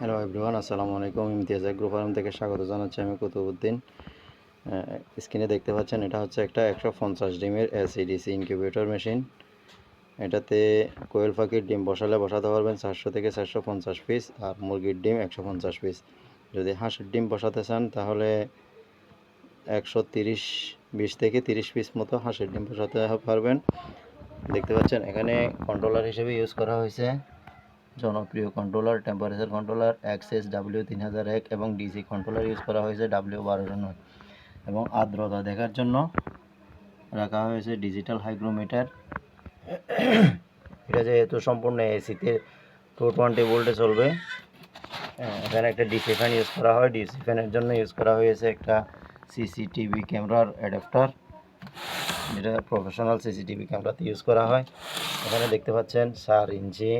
Hello everyone আসসালামু আলাইকুম Imtiaz group farm থেকে স্বাগত জানাচ্ছি আমি কুতুবুদ্দিন স্ক্রিনে দেখতে পাচ্ছেন, এটা হচ্ছে একটা একশো পঞ্চাশ ডিমের এসিডিসি ইনকিউবেটর মেশিন এটাতে কোয়েল পাখির ডিম বসালে বসাতে পারবেন চারশো থেকে চারশো পঞ্চাশ পিস আর মুরগির ডিম একশো পঞ্চাশ পিস যদি হাঁসের ডিম বসাতে চান, তাহলে একশো তিরিশ বিশ থেকে তিরিশ পিস মতো হাঁসের ডিম বসাতে পারবেন। দেখতে পাচ্ছেন, এখানে কন্ট্রোলার হিসেবে ইউজ করা হয়েছে। জনপ্রিয় controller temperature controller XS W তিন হাজার এক এবং ডিসি কন্ট্রোলার ইউজ করা হয়েছে ডাব্লিউ বারোশো নয়। এবং আর্দ্রতা দেখার জন্য রাখা হয়েছে ডিজিটাল হাইগ্রোমিটার এটা যেহেতু সম্পূর্ণ এসিতে টু টোয়েন্টি ভোল্টে চলবে এখানে একটা ডিসি ফ্যান ইউজ করা হয়। ডিসি ফ্যানের জন্য ইউজ করা হয়েছে একটা সিসিটিভি ক্যামেরার অ্যাডাপ্টার যেটা প্রফেশনাল সিসিটিভি ক্যামেরাতে ইউজ করা হয়। এখানে দেখতে পাচ্ছেন চার ইঞ্চি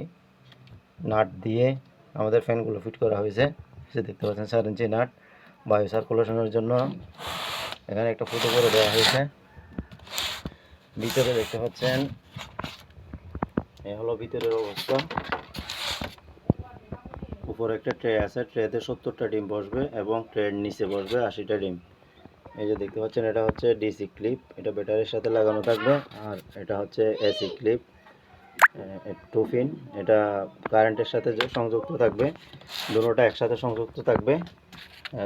নাট দিয়ে আমাদের ফ্যানগুলো ফিট করা হয়েছে। সে দেখতে পাচ্ছেন চার ইঞ্চি নাট বায়ু সার্কুলেশনের জন্য এখানে একটা ফুটো করে দেওয়া হয়েছে। ভিতরে দেখতে পাচ্ছেন, এ হলো ভিতরের অবস্থা। উপরে একটা ট্রে আছে, ট্রেতে সত্তরটা ডিম বসবে এবং ট্রের নিচে বসবে আশিটা ডিম। এই যে দেখতে পাচ্ছেন, এটা হচ্ছে ডিসি ক্লিপ, এটা ব্যাটারির সাথে লাগানো থাকবে। আর এটা হচ্ছে এসি ক্লিপ। টু পিন এটা কারেন্টের সাথে সংযুক্ত থাকবে, দুটোটা একসাথে সংযুক্ত থাকবে।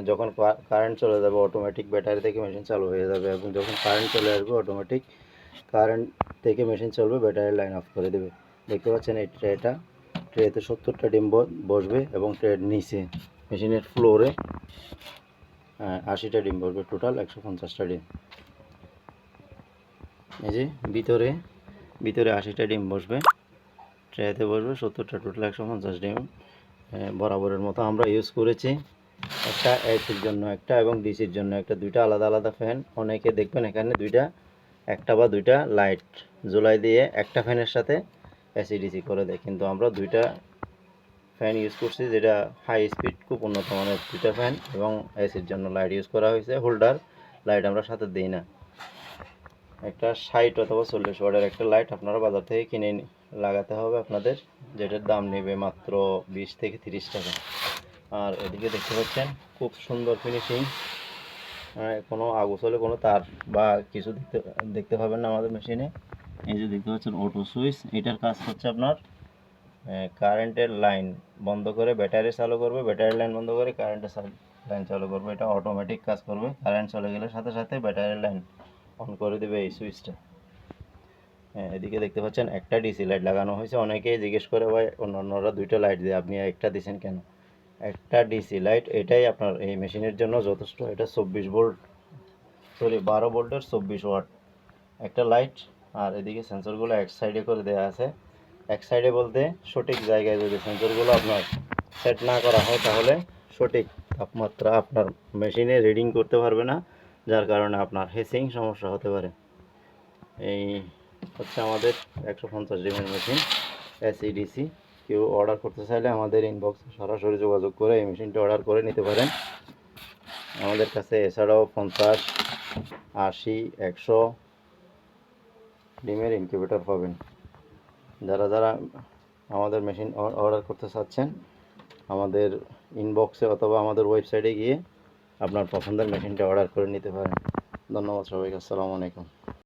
যখন কারেন্ট চলে যাবে অটোমেটিক ব্যাটারি থেকে মেশিন চালু হয়ে যাবে। এবং যখন কারেন্ট চলে আসবে অটোমেটিক কারেন্ট থেকে মেশিন চলবে ব্যাটারি লাইন অফ করে দেবে। দেখতে পাচ্ছেন এই ট্রেটা ট্রেতে সত্তরটা ডিম বসবে এবং ট্রের নিচে মেশিনের ফ্লোরে আশিটা ডিম বসবে টোটাল একশো পঞ্চাশটা ডিম। এই যে ভিতরে ভিতরে আশিটা ডিম বসবে। ট্রেতে বসবে, সত্তরটা টোটাল একশো পঞ্চাশ ডিম। বরাবরের মতো আমরা ইউজ করেছি। একটা এসির জন্য একটা এবং ডিসির জন্য একটা। দুইটা আলাদা আলাদা ফ্যান অনেকে দেখবেন এখানে দুইটা, একটা বা দুইটা লাইট জুলাই দিয়ে একটা ফ্যানের সাথে এসি ডিসি করে দেয়। কিন্তু আমরা দুইটা ফ্যান ইউজ করছি যেটা হাই স্পিড খুব উন্নত মানের দুইটা ফ্যান এবং এসির জন্য লাইট ইউজ করা হয়েছে। হোল্ডার লাইট আমরা সাথে দিই না। একটা ষাট অথবা চল্লিশ ওয়াটের একটা লাইট আপনারা বাজার থেকে কিনে লাগাতে হবে আপনাদের, যেটার দাম নেবে মাত্র বিশ থেকে তিরিশ টাকা। আর এদিকে দেখতে পাচ্ছেন, খুব সুন্দর ফিনিশিং কোনো আগুসলে কোনো তার বা কিছু দেখতে দেখতে পাবেন না আমাদের মেশিনে এই যে দেখতে পাচ্ছেন অটো সুইচ এটার কাজ হচ্ছে আপনার কারেন্টের লাইন বন্ধ করে ব্যাটারি চালু করবে ব্যাটারি লাইন বন্ধ করে কারেন্টের লাইন চালু করবে। এটা অটোমেটিক কাজ করবে কারেন্ট চলে গেলে সাথে সাথে ব্যাটারি লাইন অন করে দেবে এই সুইচটা। হ্যাঁ এদিকে দেখতে পাচ্ছেন একটা ডিসি লাইট লাগানো হয়েছে। অনেকেই জিজ্ঞেস করে, ভাই, অন্যান্যরা দুইটা লাইট দিয়ে, আপনি একটা দিয়েছেন কেন? একটা ডিসি লাইট এটাই আপনার এই মেশিনের জন্য যথেষ্ট। এটা চব্বিশ ভোল্ট সরি বারো ভোল্টের চব্বিশ ওয়াট একটা লাইট আর এদিকে সেন্সরগুলো এক সাইডে করে দেওয়া আছে। এক সাইডে বলতে সঠিক জায়গায় যদি সেন্সরগুলো আপনার সেট না করা হয়, তাহলে সঠিক তাপমাত্রা আপনার মেশিনে রিডিং করতে পারবে না। যার কারণে আপনার হেসিং সমস্যা হতে পারে। এই হচ্ছে আমাদের একশো পঞ্চাশ ডিমের মেশিন এসিডিসি কেউ অর্ডার করতে চাইলে আমাদের ইনবক্সে সরাসরি যোগাযোগ করে এই মেশিনটা অর্ডার করে নিতে পারেন। আমাদের কাছে এছাড়াও পঞ্চাশ, আশি, একশো ডিমের ইনকিউবেটর পাবেন। যারা যারা আমাদের মেশিন অর্ডার করতে চাচ্ছেন, আমাদের ইনবক্সে অথবা আমাদের ওয়েবসাইটে গিয়ে আপনার পছন্দের মেশিনটা অর্ডার করে নিতে পারেন। ধন্যবাদ সবাইকে আসসালামু আলাইকুম।